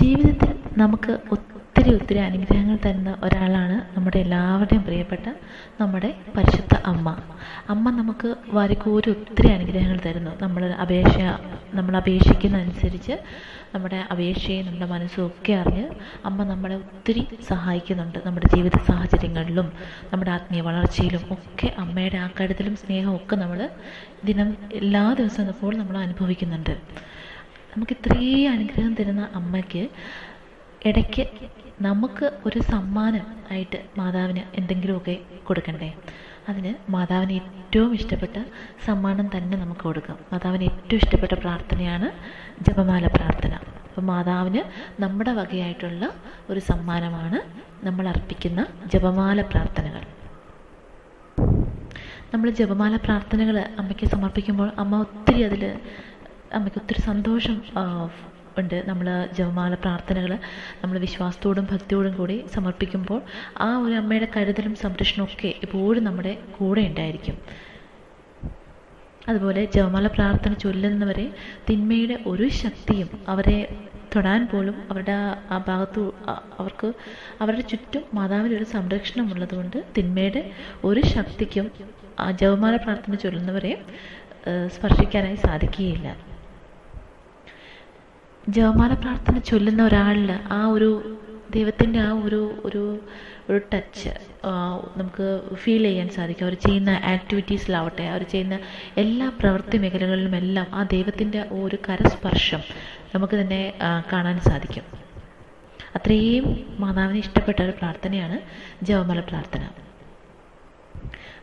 ജീവിതത്തിൽ നമുക്ക് ഒത്തിരി ഒത്തിരി അനുഗ്രഹങ്ങൾ തരുന്ന ഒരാളാണ് നമ്മുടെ എല്ലാവരുടെയും പ്രിയപ്പെട്ട നമ്മുടെ പരിശുദ്ധ അമ്മ. അമ്മ നമുക്ക് വാരിക്കോരി ഒത്തിരി അനുഗ്രഹങ്ങൾ തരുന്നു. നമ്മൾ അപേക്ഷ നമ്മൾ അപേക്ഷിക്കുന്ന അനുസരിച്ച് നമ്മുടെ അപേക്ഷയും നമ്മുടെ മനസ്സും ഒക്കെ അറിഞ്ഞ് അമ്മ നമ്മളെ ഒത്തിരി സഹായിക്കുന്നുണ്ട്. നമ്മുടെ ജീവിത സാഹചര്യങ്ങളിലും നമ്മുടെ ആത്മീയ വളർച്ചയിലും ഒക്കെ അമ്മയുടെ ആ കരുതലും സ്നേഹവും ഒക്കെ നമ്മൾ ദിനം എല്ലാ ദിവസവും ഇപ്പോൾ നമ്മൾ അനുഭവിക്കുന്നുണ്ട് നമുക്ക് ഇത്രയും അനുഗ്രഹം തരുന്ന അമ്മയ്ക്ക് ഇടയ്ക്ക് നമുക്ക് ഒരു സമ്മാനം ആയിട്ട് മാതാവിന് എന്തെങ്കിലുമൊക്കെ കൊടുക്കണ്ടേ? അതിന് മാതാവിന് ഏറ്റവും ഇഷ്ടപ്പെട്ട സമ്മാനം തന്നെ നമുക്ക് കൊടുക്കാം. മാതാവിന് ഏറ്റവും ഇഷ്ടപ്പെട്ട പ്രാർത്ഥനയാണ് ജപമാല പ്രാർത്ഥന. അപ്പം മാതാവിന് നമ്മുടെ വകയായിട്ടുള്ള ഒരു സമ്മാനമാണ് നമ്മൾ അർപ്പിക്കുന്ന ജപമാല പ്രാർത്ഥനകൾ. നമ്മൾ ജപമാല പ്രാർത്ഥനകൾ അമ്മയ്ക്ക് സമർപ്പിക്കുമ്പോൾ അമ്മ ഒത്തിരി അതിൽ അമ്മയ്ക്ക് ഒത്തിരി സന്തോഷം ഉണ്ട്. നമ്മൾ ജപമാല പ്രാർത്ഥനകൾ നമ്മൾ വിശ്വാസത്തോടും ഭക്തിയോടും കൂടി സമർപ്പിക്കുമ്പോൾ ആ ഒരു അമ്മയുടെ കരുതലും സംരക്ഷണവും ഒക്കെ എപ്പോഴും നമ്മുടെ കൂടെ ഉണ്ടായിരിക്കും. അതുപോലെ ജപമാല പ്രാർത്ഥന ചൊല്ലുന്നവരെ തിന്മയുടെ ഒരു ശക്തിയും അവരെ തൊടാൻ പോലും അവരുടെ ആ- ഭാഗത്തു അവർക്ക് അവരുടെ ചുറ്റും മാതാവിന്റെ ഒരു സംരക്ഷണം ഉള്ളതുകൊണ്ട് തിന്മയുടെ ഒരു ശക്തിക്കും ആ ജപമാല പ്രാർത്ഥന ചൊല്ലുന്നവരെ സ്പർശിക്കാനായി സാധിക്കുകയില്ല. ജപമാല പ്രാർത്ഥന ചൊല്ലുന്ന ഒരാളിൽ ആ ഒരു ദൈവത്തിന്റെ ആ ഒരു ഒരു ഒരു ടച്ച് നമുക്ക് ഫീൽ ചെയ്യാൻ സാധിക്കും. അവർ ചെയ്യുന്ന ആക്ടിവിറ്റീസിലാവട്ടെ അവർ ചെയ്യുന്ന എല്ലാ പ്രവൃത്തി മേഖലകളിലുമെല്ലാം ആ ദൈവത്തിന്റെ ഒരു കരസ്പർശം നമുക്ക് തന്നെ കാണാൻ സാധിക്കും. അത്രയും മാതാവിന് ഇഷ്ടപ്പെട്ട ഒരു പ്രാർത്ഥനയാണ് ജപമാല പ്രാർത്ഥന.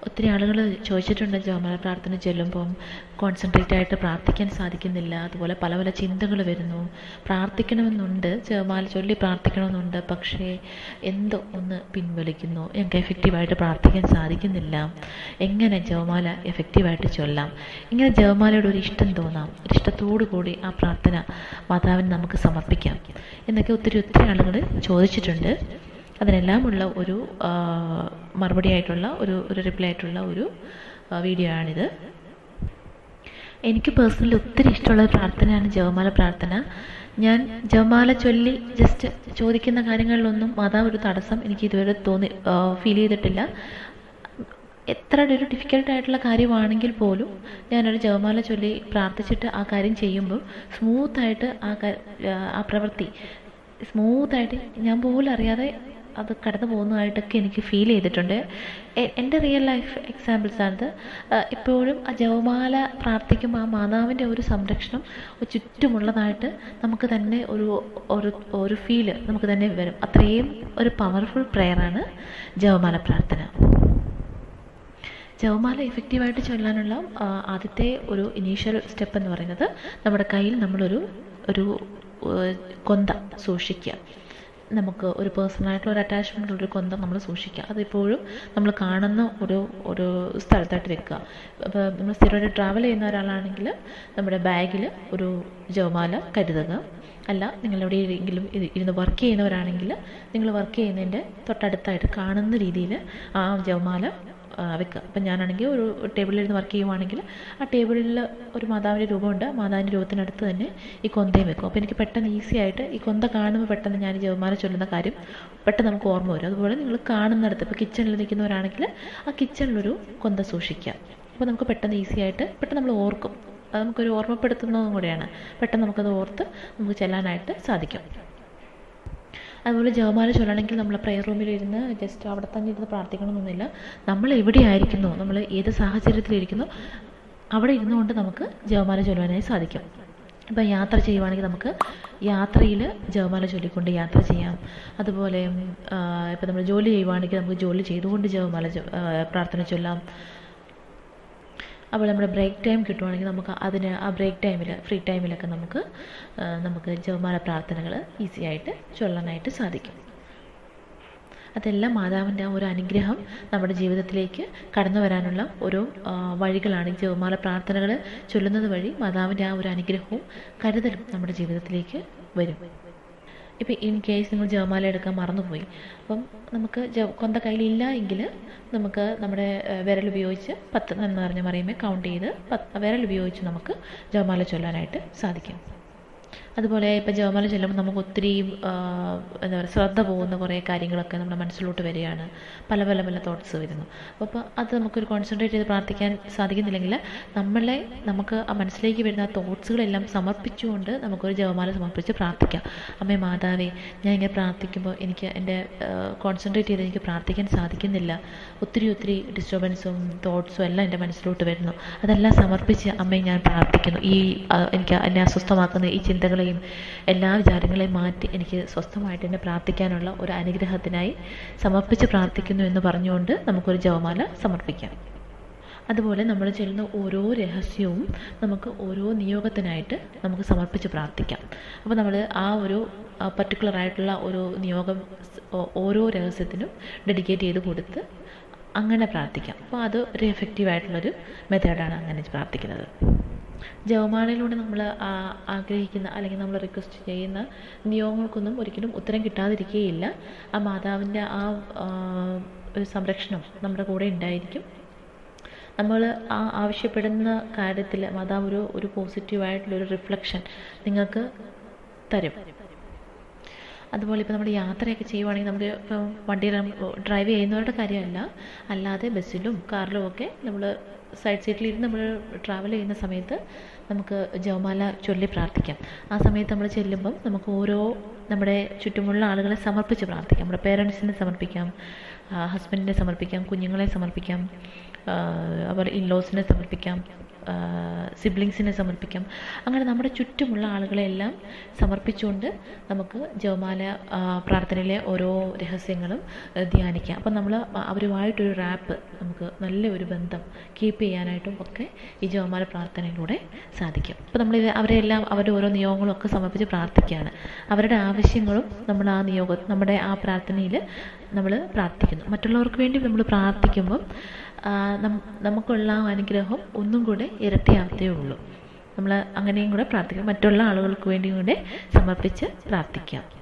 ഒത്തിരി ആളുകൾ ചോദിച്ചിട്ടുണ്ട് ജപമാല പ്രാർത്ഥന ചൊല്ലുമ്പം കോൺസെൻട്രേറ്റ് ആയിട്ട് പ്രാർത്ഥിക്കാൻ സാധിക്കുന്നില്ല. അതുപോലെ പല പല ചിന്തകൾ വരുന്നു. പ്രാർത്ഥിക്കണമെന്നുണ്ട്. ജപമാല ചൊല്ലി പ്രാർത്ഥിക്കണമെന്നുണ്ട്. പക്ഷേ എന്തോ ഒന്ന് പിൻവലിക്കുന്നു. ഞങ്ങൾക്ക് എഫക്റ്റീവായിട്ട് പ്രാർത്ഥിക്കാൻ സാധിക്കുന്നില്ല. എങ്ങനെ ജപമാല എഫക്റ്റീവായിട്ട് ചൊല്ലാം? ഇങ്ങനെ ജപമാലയുടെ ഒരു ഇഷ്ടം തോന്നാം. ഇഷ്ടത്തോടു കൂടി ആ പ്രാർത്ഥന മാതാവിന് നമുക്ക് സമർപ്പിക്കാം. എന്നൊക്കെ ഒത്തിരി ഒത്തിരി ആളുകൾ ചോദിച്ചിട്ടുണ്ട്. അതിനെല്ലാമുള്ള ഒരു മറുപടി ആയിട്ടുള്ള ഒരു ഒരു റിപ്ലൈ ആയിട്ടുള്ള ഒരു വീഡിയോ ആണിത്. എനിക്ക് പേഴ്സണലി ഒത്തിരി ഇഷ്ടമുള്ള പ്രാർത്ഥനയാണ് ജപമാല പ്രാർത്ഥന. ഞാൻ ജപമാല ചൊല്ലി ജസ്റ്റ് ചോദിക്കുന്ന കാര്യങ്ങളിലൊന്നും മാതാവ് ഒരു തടസ്സം എനിക്ക് ഇതുവരെ തോന്നി ഫീൽ ചെയ്തിട്ടില്ല. എത്ര ഒരു ഡിഫിക്കൽട്ട് ആയിട്ടുള്ള കാര്യമാണെങ്കിൽ പോലും ഞാനൊരു ജപമാല ചൊല്ലി പ്രാർത്ഥിച്ചിട്ട് ആ കാര്യം ചെയ്യുമ്പോൾ സ്മൂത്തായിട്ട് ആ ആ പ്രവൃത്തി സ്മൂത്തായിട്ട് ഞാൻ പോലും അറിയാതെ അത് കടന്നു പോകുന്നതായിട്ടൊക്കെ എനിക്ക് ഫീൽ ചെയ്തിട്ടുണ്ട്. എന്റെ റിയൽ ലൈഫ് എക്സാമ്പിൾസ് ആണിത്. ഇപ്പോഴും ആ ജപമാല പ്രാർത്ഥിക്കുമ്പോൾ ആ മാതാവിന്റെ ഒരു സംരക്ഷണം ചുറ്റുമുള്ളതായിട്ട് നമുക്ക് തന്നെ ഒരു ഒരു ഒരു ഫീൽ നമുക്ക് തന്നെ വരും. അത്രയും ഒരു പവർഫുൾ പ്രെയറാണ് ജപമാല പ്രാർത്ഥന. ജവമാല എഫക്റ്റീവായിട്ട് ചൊല്ലാനുള്ള ആദ്യത്തെ ഒരു ഇനീഷ്യൽ സ്റ്റെപ്പ് എന്ന് പറയുന്നത് നമ്മുടെ കയ്യിൽ നമ്മളൊരു ഒരു കൊന്ത സൂക്ഷിക്കുക. നമുക്ക് ഒരു പേഴ്സണലായിട്ടുള്ള ഒരു അറ്റാച്ച്മെന്റ് ഒരു കൊന്ത നമ്മൾ സൂക്ഷിക്കുക അതിപ്പോഴും നമ്മൾ കാണുന്ന ഒരു ഒരു സ്ഥലത്തായിട്ട് വെക്കുക. അപ്പോൾ നമ്മൾ സ്ഥിരമായിട്ട് ട്രാവൽ ചെയ്യുന്ന ഒരാളാണെങ്കിൽ നമ്മുടെ ബാഗിൽ ഒരു ജപമാല കരുതുക. അല്ല നിങ്ങൾ എവിടെയെങ്കിലും ഇരി- ഇരുന്ന് വർക്ക് ചെയ്യുന്നവരാണെങ്കിൽ നിങ്ങൾ വർക്ക് ചെയ്യുന്നതിന്റെ തൊട്ടടുത്തായിട്ട് കാണുന്ന രീതിയിൽ ആ ജപമാല ആ, വെക്കുക. അപ്പം ഞാനാണെങ്കിൽ ഒരു ടേബിളിൽ ഇരുന്ന് വർക്ക് ചെയ്യുവാണെങ്കിൽ ആ ടേബിളിൽ ഒരു മാതാവിന്റെ രൂപമുണ്ട്. മാതാവിന്റെ രൂപത്തിനടുത്ത് തന്നെ ഈ കൊന്തയും വെക്കും. അപ്പോൾ എനിക്ക് പെട്ടെന്ന് ഈസി ആയിട്ട് ഈ കൊന്ത കാണുമ്പോൾ പെട്ടെന്ന് ഞാൻ ഈ ജപമാല ചൊല്ലുന്ന കാര്യം പെട്ടെന്ന് നമുക്ക് ഓർമ്മ വരും. അതുപോലെ നിങ്ങൾ കാണുന്നിടത്ത് ഇപ്പോൾ കിച്ചണിൽ നിൽക്കുന്നവരാണെങ്കിൽ ആ കിച്ചണിലൊരു കൊന്ത സൂക്ഷിക്കുക. അപ്പോൾ നമുക്ക് പെട്ടെന്ന് ഈസി ആയിട്ട് പെട്ടെന്ന് നമ്മൾ ഓർക്കും. അത് നമുക്കൊരു ഓർമ്മപ്പെടുത്തുന്നതും കൂടെയാണ്. പെട്ടെന്ന് നമുക്കത് ഓർത്ത് നമുക്ക് ചെല്ലാനായിട്ട് സാധിക്കും. അതുപോലെ ജപമാല ചൊല്ലണമെങ്കിൽ നമ്മൾ പ്രെയർ റൂമിലിരുന്ന് ജസ്റ്റ് അവിടെ തന്നെ ഇരുന്ന് പ്രാർത്ഥിക്കണമെന്നൊന്നുമില്ല. നമ്മൾ എവിടെയായിരിക്കുന്നു? നമ്മൾ ഏത് സാഹചര്യത്തിലിരിക്കുന്നു? അവിടെ ഇരുന്നുകൊണ്ട് നമുക്ക് ജപമാല ചൊല്ലുവാനായി സാധിക്കും. ഇപ്പം യാത്ര ചെയ്യുവാണെങ്കിൽ നമുക്ക് യാത്രയിൽ ജപമാല ചൊല്ലിക്കൊണ്ട് യാത്ര ചെയ്യാം. അതുപോലെ ഇപ്പം നമ്മൾ ജോലി ചെയ്യുവാണെങ്കിൽ നമുക്ക് ജോലി ചെയ്തുകൊണ്ട് ജപമാല പ്രാർത്ഥന ചൊല്ലാം. അപ്പോൾ നമ്മുടെ ബ്രേക്ക് ടൈം കിട്ടുവാണെങ്കിൽ നമുക്ക് അതിന് ആ ബ്രേക്ക് ടൈമിൽ ഫ്രീ ടൈമിലൊക്കെ നമുക്ക് നമുക്ക് ജപമാല പ്രാർത്ഥനകൾ ഈസി ആയിട്ട് ചൊല്ലാനായിട്ട് സാധിക്കും. അതെല്ലാം മാതാവിന്റെ ആ ഒരു അനുഗ്രഹം നമ്മുടെ ജീവിതത്തിലേക്ക് കടന്നു വരാനുള്ള ഒരു വഴികളാണ് ജപമാല പ്രാർത്ഥനകൾ ചൊല്ലുന്നത് വഴി മാതാവിന്റെ ആ ഒരു അനുഗ്രഹവും കരുതലും നമ്മുടെ ജീവിതത്തിലേക്ക് വരും. ഇപ്പം ഇൻ കേസ് നിങ്ങൾ ജപമാല എടുക്കാൻ മറന്നുപോയി അപ്പം നമുക്ക് ജ കൊന്ത കയ്യിലില്ല എങ്കിൽ നമുക്ക് നമ്മുടെ വിരൽ ഉപയോഗിച്ച് പത്ത് എന്ന് പറഞ്ഞ മറിയുമ്പോൾ കൗണ്ട് ചെയ്ത് പത്ത് വിരൽ ഉപയോഗിച്ച് നമുക്ക് ജപമാല ചൊല്ലാനായിട്ട് സാധിക്കും. അതുപോലെ ഇപ്പം ജപമാല ചെല്ലുമ്പോൾ നമുക്ക് ഒത്തിരി എന്താ പറയുക ശ്രദ്ധ പോകുന്ന കുറേ കാര്യങ്ങളൊക്കെ നമ്മുടെ മനസ്സിലോട്ട് വരികയാണ്. പല പല പല തോട്ട്സ് വരുന്നു. അപ്പോൾ അത് നമുക്കൊരു കോൺസെൻട്രേറ്റ് ചെയ്ത് പ്രാർത്ഥിക്കാൻ സാധിക്കുന്നില്ലെങ്കിൽ നമ്മളെ നമുക്ക് ആ മനസ്സിലേക്ക് വരുന്ന ആ തോട്ട്സുകളെല്ലാം സമർപ്പിച്ചുകൊണ്ട് നമുക്കൊരു ജപമാല സമർപ്പിച്ച് പ്രാർത്ഥിക്കാം. അമ്മേ മാതാവേ ഞാൻ ഇങ്ങനെ പ്രാർത്ഥിക്കുമ്പോൾ എനിക്ക് എന്റെ കോൺസെൻട്രേറ്റ് ചെയ്ത് എനിക്ക് പ്രാർത്ഥിക്കാൻ സാധിക്കുന്നില്ല. ഒത്തിരി ഒത്തിരി ഡിസ്റ്റർബൻസും തോട്ട്സും എല്ലാം എന്റെ മനസ്സിലോട്ട് വരുന്നു. അതെല്ലാം സമർപ്പിച്ച് അമ്മയെ ഞാൻ പ്രാർത്ഥിക്കുന്നു. ഈ എനിക്ക് എന്നെ അസ്വസ്ഥമാക്കുന്ന ഈ ചിന്തകളെയും എല്ലാ വിചാരങ്ങളെയും മാറ്റി എനിക്ക് സ്വസ്ഥമായിട്ട് എന്നെ പ്രാർത്ഥിക്കാനുള്ള ഒരു അനുഗ്രഹത്തിനായി സമർപ്പിച്ച് പ്രാർത്ഥിക്കുന്നു എന്ന് പറഞ്ഞുകൊണ്ട് നമുക്കൊരു ജപമാല സമർപ്പിക്കാം. അതുപോലെ നമ്മൾ ചെല്ലുന്ന ഓരോ രഹസ്യവും നമുക്ക് ഓരോ നിയോഗത്തിനായിട്ട് നമുക്ക് സമർപ്പിച്ച് പ്രാർത്ഥിക്കാം. അപ്പോൾ നമ്മൾ ആ ഒരു പർട്ടിക്കുലർ ആയിട്ടുള്ള ഒരു നിയോഗം ഓരോ രഹസ്യത്തിനും ഡെഡിക്കേറ്റ് ചെയ്ത് കൊടുത്ത് അങ്ങനെ പ്രാർത്ഥിക്കാം. അപ്പോൾ അത് ഒരു എഫക്റ്റീവ് ആയിട്ടുള്ളൊരു മെത്തേഡാണ് അങ്ങനെ പ്രാർത്ഥിക്കുന്നത്. ജപമാലയിലൂടെ നമ്മൾ ആഗ്രഹിക്കുന്ന അല്ലെങ്കിൽ നമ്മൾ റിക്വസ്റ്റ് ചെയ്യുന്ന നിയോഗങ്ങൾക്കൊന്നും ഒരിക്കലും ഉത്തരം കിട്ടാതിരിക്കുകയില്ല ആ മാതാവിന്റെ ആ ആ, ഒരു സംരക്ഷണം നമ്മുടെ കൂടെ ഉണ്ടായിരിക്കും. നമ്മൾ ആ ആവശ്യപ്പെടുന്ന കാര്യത്തിൽ മാതാവ് ഒരു ഒരു പോസിറ്റീവായിട്ടുള്ളൊരു റിഫ്ലക്ഷൻ നിങ്ങൾക്ക് തരും. അതുപോലെ ഇപ്പോൾ നമ്മൾ യാത്രയൊക്കെ ചെയ്യുവാണെങ്കിൽ നമുക്ക് ഇപ്പം വണ്ടിയിൽ ഡ്രൈവ് ചെയ്യുന്നവരുടെ കാര്യമല്ല. അല്ലാതെ ബസ്സിലും കാറിലും ഒക്കെ നമ്മൾ സൈഡ് സീറ്റിലിരുന്ന് നമ്മൾ ട്രാവൽ ചെയ്യുന്ന സമയത്ത് നമുക്ക് ജപമാല ചൊല്ലി പ്രാർത്ഥിക്കാം. ആ സമയത്ത് നമ്മൾ ചെല്ലുമ്പം നമുക്ക് ഓരോ നമ്മുടെ ചുറ്റുമുള്ള ആളുകളെ സമർപ്പിച്ച് പ്രാർത്ഥിക്കാം. നമ്മുടെ പേരൻസിനെ സമർപ്പിക്കാം ഹസ്ബൻഡിനെ സമർപ്പിക്കാം കുഞ്ഞുങ്ങളെ സമർപ്പിക്കാം അവർ ഇൻ ഇൻലോസിനെ സമർപ്പിക്കാം. സിബ്ലിങ്സിനെ സമർപ്പിക്കാം. അങ്ങനെ നമ്മുടെ ചുറ്റുമുള്ള ആളുകളെല്ലാം സമർപ്പിച്ചുകൊണ്ട് നമുക്ക് ജപമാല പ്രാർത്ഥനയിലെ ഓരോ രഹസ്യങ്ങളും ധ്യാനിക്കാം. അപ്പം നമ്മൾ അവരുമായിട്ടൊരു റാപ്പ് നമുക്ക് നല്ല ഒരു ബന്ധം കീപ്പ് ചെയ്യാനായിട്ടും ഒക്കെ ഈ ജപമാല പ്രാർത്ഥനയിലൂടെ സാധിക്കും. അപ്പോൾ നമ്മൾ അവരെല്ലാം അവരുടെ ഓരോ നിയോഗങ്ങളും ഒക്കെ സമർപ്പിച്ച് പ്രാർത്ഥിക്കുകയാണ്. അവരുടെ ആവശ്യങ്ങളും നമ്മൾ ആ നിയോഗം നമ്മുടെ ആ പ്രാർത്ഥനയിൽ നമ്മൾ പ്രാർത്ഥിക്കുന്നു. മറ്റുള്ളവർക്ക് വേണ്ടി നമ്മൾ പ്രാർത്ഥിക്കുമ്പം നമുക്കുള്ള അനുഗ്രഹം ഒന്നും കൂടെ ഇരട്ടിയാവത്തേ ഉള്ളൂ. നമ്മൾ അങ്ങനെയും കൂടെ പ്രാർത്ഥിക്കാം. മറ്റുള്ള ആളുകൾക്ക് വേണ്ടിയും കൂടെ സമർപ്പിച്ച് പ്രാർത്ഥിക്കാം.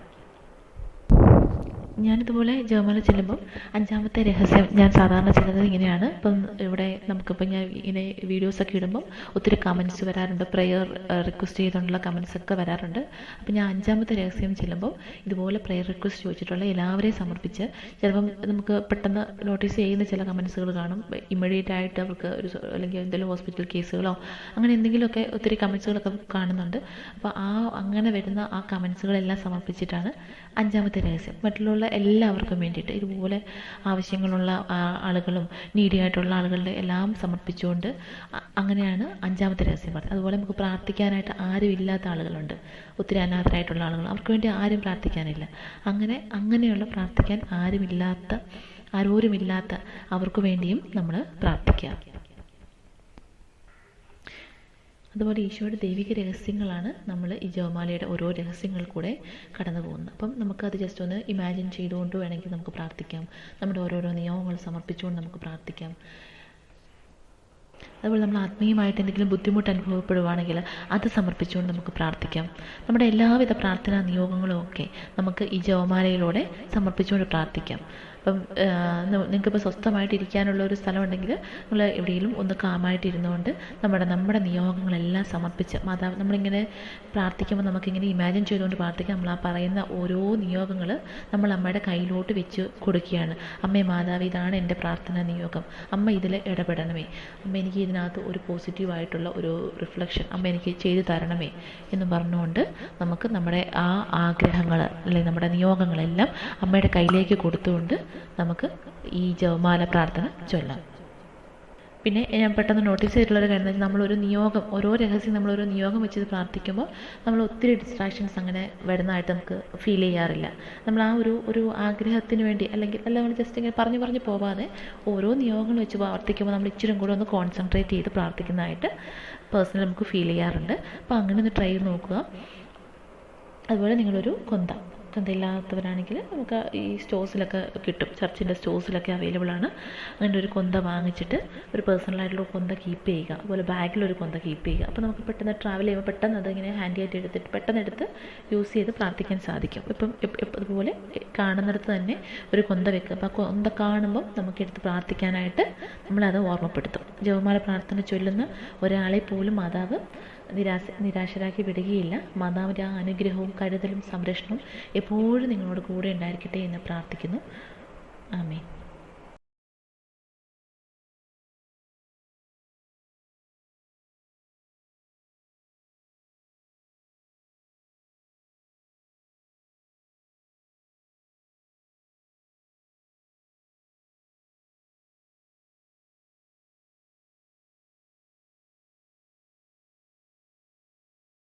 ഞാനിതുപോലെ ജർമ്മനിൽ ചെല്ലുമ്പം അഞ്ചാമത്തെ രഹസ്യം ഞാൻ സാധാരണ ചെല്ലുന്നത് ഇങ്ങനെയാണ്. ഇപ്പം ഇവിടെ നമുക്കിപ്പം ഞാൻ ഇങ്ങനെ വീഡിയോസൊക്കെ ഇടുമ്പം ഒത്തിരി കമൻസ് വരാറുണ്ട്. പ്രെയർ റിക്വസ്റ്റ് ചെയ്തുകൊണ്ടുള്ള കമൻസ് ഒക്കെ വരാറുണ്ട്. അപ്പം ഞാൻ അഞ്ചാമത്തെ രഹസ്യം ചെല്ലുമ്പോൾ ഇതുപോലെ പ്രെയർ റിക്വസ്റ്റ് ചോദിച്ചിട്ടുള്ള എല്ലാവരെയും സമർപ്പിച്ച് ചിലപ്പം നമുക്ക് പെട്ടെന്ന് നോട്ടീസ് ചെയ്യുന്ന ചില കമൻസുകൾ കാണും. ഇമ്മീഡിയറ്റ് ആയിട്ട് അവർക്ക് ഒരു അല്ലെങ്കിൽ എന്തെങ്കിലും ഹോസ്പിറ്റൽ കേസുകളോ അങ്ങനെ എന്തെങ്കിലുമൊക്കെ ഒത്തിരി കമൻസുകളൊക്കെ കാണുന്നുണ്ട്. അപ്പോൾ ആ അങ്ങനെ വരുന്ന ആ കമൻസുകളെല്ലാം സമർപ്പിച്ചിട്ടാണ് അഞ്ചാമത്തെ രഹസ്യം. മറ്റുള്ള എല്ലാവർക്കും വേണ്ടിയിട്ട് ഇതുപോലെ ആവശ്യങ്ങളുള്ള ആളുകളും നീഡി ആയിട്ടുള്ള ആളുകളുടെ എല്ലാം സമർപ്പിച്ചുകൊണ്ട് അങ്ങനെയാണ് അഞ്ചാമത്തെ രഹസ്യം പറഞ്ഞത്. അതുപോലെ നമുക്ക് പ്രാർത്ഥിക്കാനായിട്ട് ആരും ഇല്ലാത്ത ആളുകളുണ്ട്. ഒത്തിരി അനാഥരായിട്ടുള്ള ആളുകൾ. അവർക്ക് വേണ്ടി ആരും പ്രാർത്ഥിക്കാനില്ല. അങ്ങനെ അങ്ങനെയുള്ള പ്രാർത്ഥിക്കാൻ ആരുമില്ലാത്ത ആരോരുമില്ലാത്ത അവർക്ക് വേണ്ടിയും നമ്മൾ പ്രാർത്ഥിക്കുക അതുപോലെ ഈശോയുടെ ദൈവിക രഹസ്യങ്ങളാണ് നമ്മൾ ഈ ജവമാലയുടെ ഓരോ രഹസ്യങ്ങൾ കൂടെ കടന്നു പോകുന്നത്. അപ്പം നമുക്കത് ജസ്റ്റ് ഒന്ന് ഇമാജിൻ ചെയ്തുകൊണ്ട് വേണമെങ്കിൽ നമുക്ക് പ്രാർത്ഥിക്കാം. നമ്മുടെ ഓരോരോ നിയമങ്ങൾ സമർപ്പിച്ചുകൊണ്ട് നമുക്ക് പ്രാർത്ഥിക്കാം. അതുപോലെ നമ്മൾ ആത്മീയമായിട്ട് എന്തെങ്കിലും ബുദ്ധിമുട്ട് അനുഭവപ്പെടുവാണെങ്കിൽ അത് സമർപ്പിച്ചുകൊണ്ട് നമുക്ക് പ്രാർത്ഥിക്കാം. നമ്മുടെ എല്ലാവിധ പ്രാർത്ഥനാ നിയോഗങ്ങളും ഒക്കെ നമുക്ക് ഈ ജവമാലയിലൂടെ സമർപ്പിച്ചുകൊണ്ട് പ്രാർത്ഥിക്കാം. അപ്പം നിങ്ങൾക്കിപ്പോൾ സ്വസ്ഥമായിട്ട് ഇരിക്കാനുള്ള ഒരു സ്ഥലം ഉണ്ടെങ്കിൽ നിങ്ങൾ എവിടെയെങ്കിലും ഒന്ന് കാമായിട്ട് ഇരുന്നുകൊണ്ട് നമ്മുടെ നമ്മുടെ നിയോഗങ്ങളെല്ലാം സമർപ്പിച്ച് മാതാവ് നമ്മളിങ്ങനെ പ്രാർത്ഥിക്കുമ്പോൾ നമുക്കിങ്ങനെ ഇമാജിൻ ചെയ്തുകൊണ്ട് പ്രാർത്ഥിക്കാം നമ്മൾ ആ പറയുന്ന ഓരോ നിയോഗങ്ങൾ നമ്മൾ അമ്മയുടെ കയ്യിലോട്ട് വെച്ച് കൊടുക്കുകയാണ്. അമ്മേ മാതാവ് ഇതാണ് എന്റെ പ്രാർത്ഥനാ നിയോഗം. അമ്മ ഇതിൽ ഇടപെടണമേ. അമ്മ എനിക്ക് ഇതിനകത്ത് ഒരു പോസിറ്റീവായിട്ടുള്ള ഒരു റിഫ്ലക്ഷൻ അമ്മ എനിക്ക് ചെയ്തു തരണമേ എന്ന് പറഞ്ഞുകൊണ്ട് നമുക്ക് നമ്മുടെ ആ ആഗ്രഹങ്ങൾ അല്ലെങ്കിൽ നമ്മുടെ നിയോഗങ്ങളെല്ലാം അമ്മയുടെ കയ്യിലേക്ക് കൊടുത്തുകൊണ്ട് നമുക്ക് ഈ ജപമാല പ്രാർത്ഥന ചൊല്ലാം. പിന്നെ ഞാൻ പെട്ടെന്ന് നോട്ടീസ് ചെയ്തിട്ടുള്ളൊരു കാര്യം എന്ന് വെച്ചാൽ നമ്മളൊരു നിയോഗം ഓരോ രഹസ്യം നമ്മളൊരു നിയോഗം വെച്ച് പ്രാർത്ഥിക്കുമ്പോൾ നമ്മൾ ഒത്തിരി ഡിസ്ട്രാക്ഷൻസ് അങ്ങനെ വരുന്നതായിട്ട് നമുക്ക് ഫീൽ ചെയ്യാറില്ല. നമ്മൾ ആ ഒരു ഒരു ആഗ്രഹത്തിന് വേണ്ടി അല്ലെങ്കിൽ അല്ല നമ്മൾ ജസ്റ്റ് ഇങ്ങനെ പറഞ്ഞു പറഞ്ഞു പോവാതെ ഓരോ നിയോഗങ്ങൾ വെച്ച് പ്രാർത്ഥിക്കുമ്പോൾ നമ്മൾ ഇച്ചിരി കൂടെ ഒന്ന് കോൺസെൻട്രേറ്റ് ചെയ്ത് പ്രാർത്ഥിക്കുന്നതായിട്ട് പേഴ്സണലി നമുക്ക് ഫീൽ ചെയ്യാറുണ്ട്. അപ്പോൾ അങ്ങനെ ഒന്ന് ട്രൈ നോക്കുക. അതുപോലെ നിങ്ങളൊരു കൊന്ത. കൊന്ത ഇല്ലാത്തവരാണെങ്കിൽ നമുക്ക് ഈ സ്റ്റോഴ്സിലൊക്കെ കിട്ടും. ചർച്ചിന്റെ സ്റ്റോഴ്സിലൊക്കെ അവൈലബിൾ ആണ്. അങ്ങനെ ഒരു കൊന്ത വാങ്ങിച്ചിട്ട് ഒരു പേഴ്സണലായിട്ടുള്ള കൊന്ത കീപ്പ് ചെയ്യുക. അതുപോലെ ബാഗിലൊരു കൊന്ത കീപ്പ് ചെയ്യുക. അപ്പോൾ നമുക്ക് പെട്ടെന്ന് ട്രാവൽ ചെയ്യുമ്പോൾ പെട്ടെന്ന് അതിങ്ങനെ ഹാൻഡി ആയിട്ട് എടുത്തിട്ട് പെട്ടെന്ന് എടുത്ത് യൂസ് ചെയ്ത് പ്രാർത്ഥിക്കാൻ സാധിക്കും. ഇപ്പം അതുപോലെ കാണുന്നിടത്ത് തന്നെ ഒരു കൊന്ത വെക്കുക. അപ്പോൾ കൊന്ത കാണുമ്പം നമുക്കെടുത്ത് പ്രാർത്ഥിക്കാനായിട്ട് നമ്മളത് ഓർമ്മപ്പെടുത്തും. ജപമാല പ്രാർത്ഥന ചൊല്ലുന്ന ഒരാളെ പോലും മാതാവ് നിരാശ നിരാശരാക്കി വിടുകയില്ല. മാതാവിന്റെ ആ അനുഗ്രഹവും കരുതലും സംരക്ഷണവും എപ്പോഴും നിങ്ങളോട് കൂടെ ഉണ്ടായിരിക്കട്ടെ എന്ന് പ്രാർത്ഥിക്കുന്നു. ആമേൻ.